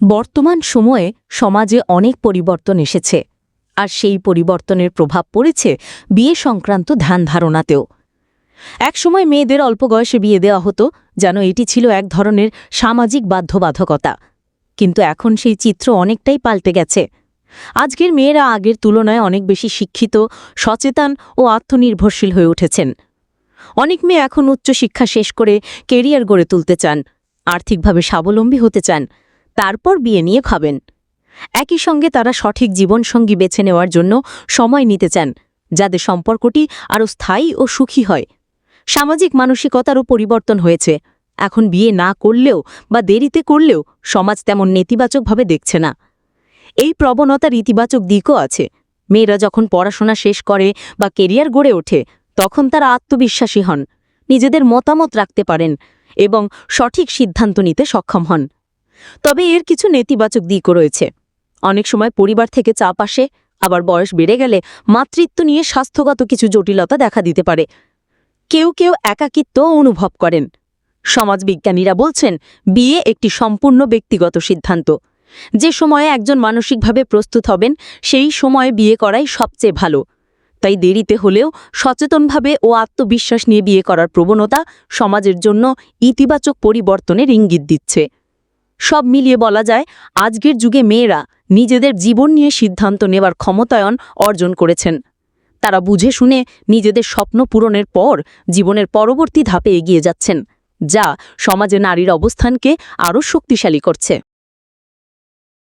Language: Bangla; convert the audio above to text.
বর্তমান সময়ে সমাজে অনেক পরিবর্তন এসেছে, আর সেই পরিবর্তনের প্রভাব পড়েছে বিয়ে সংক্রান্ত ধ্যান ধারণাতেও। একসময় মেয়েদের অল্প বয়সে বিয়ে দেওয়া হতো যেন এটি ছিল এক ধরনের সামাজিক বাধ্যবাধকতা, কিন্তু এখন সেই চিত্র অনেকটাই পাল্টে গেছে। আজকের মেয়েরা আগের তুলনায় অনেক বেশি শিক্ষিত, সচেতন ও আত্মনির্ভরশীল হয়ে উঠেছেন। অনেক মেয়ে এখন উচ্চশিক্ষা শেষ করে কেরিয়ার গড়ে তুলতে চান, আর্থিকভাবে স্বাবলম্বী হতে চান তারপর বিয়ে নিয়ে খাবেন। একই সঙ্গে তারা সঠিক জীবনসঙ্গী বেছে নেওয়ার জন্য সময় নিতে চান যাতে সম্পর্কটি আরও স্থায়ী ও সুখী হয়। সামাজিক মানসিকতারও পরিবর্তন হয়েছে। এখন বিয়ে না করলেও বা দেরিতে করলেও সমাজ তেমন নেতিবাচকভাবে দেখছে না। এই প্রবণতার ইতিবাচক দিকও আছে। মেয়েরা যখন পড়াশোনা শেষ করে বা কেরিয়ার গড়ে ওঠে, তখন তারা আত্মবিশ্বাসী হন, নিজেদের মতামত রাখতে পারেন এবং সঠিক সিদ্ধান্ত নিতে সক্ষম হন। তবে এর কিছু নেতিবাচক দিকও রয়েছে। অনেক সময় পরিবার থেকে চাপ আসে, আবার বয়স বেড়ে গেলে মাতৃত্ব নিয়ে স্বাস্থ্যগত কিছু জটিলতা দেখা দিতে পারে। কেউ কেউ একাকিত্ব অনুভব করেন। সমাজবিজ্ঞানীরা বলছেন, বিয়ে একটি সম্পূর্ণ ব্যক্তিগত সিদ্ধান্ত। যে সময়ে একজন মানসিকভাবে প্রস্তুত হবেন, সেই সময়ে বিয়ে করাই সবচেয়ে ভালো। তাই দেরিতে হলেও সচেতনভাবে ও আত্মবিশ্বাস নিয়ে বিয়ে করার প্রবণতা সমাজের জন্য ইতিবাচক পরিবর্তনের ইঙ্গিত দিচ্ছে। সব মিলিয়ে বলা যায়, আজকের যুগে মেয়েরা নিজেদের জীবন নিয়ে সিদ্ধান্ত নেবার ক্ষমতায়ন অর্জন করেছেন। তারা বুঝে শুনে নিজেদের স্বপ্ন পূরণের পর জীবনের পরবর্তী ধাপে এগিয়ে যাচ্ছেন, যা সমাজে নারীর অবস্থানকে আরও শক্তিশালী করছে।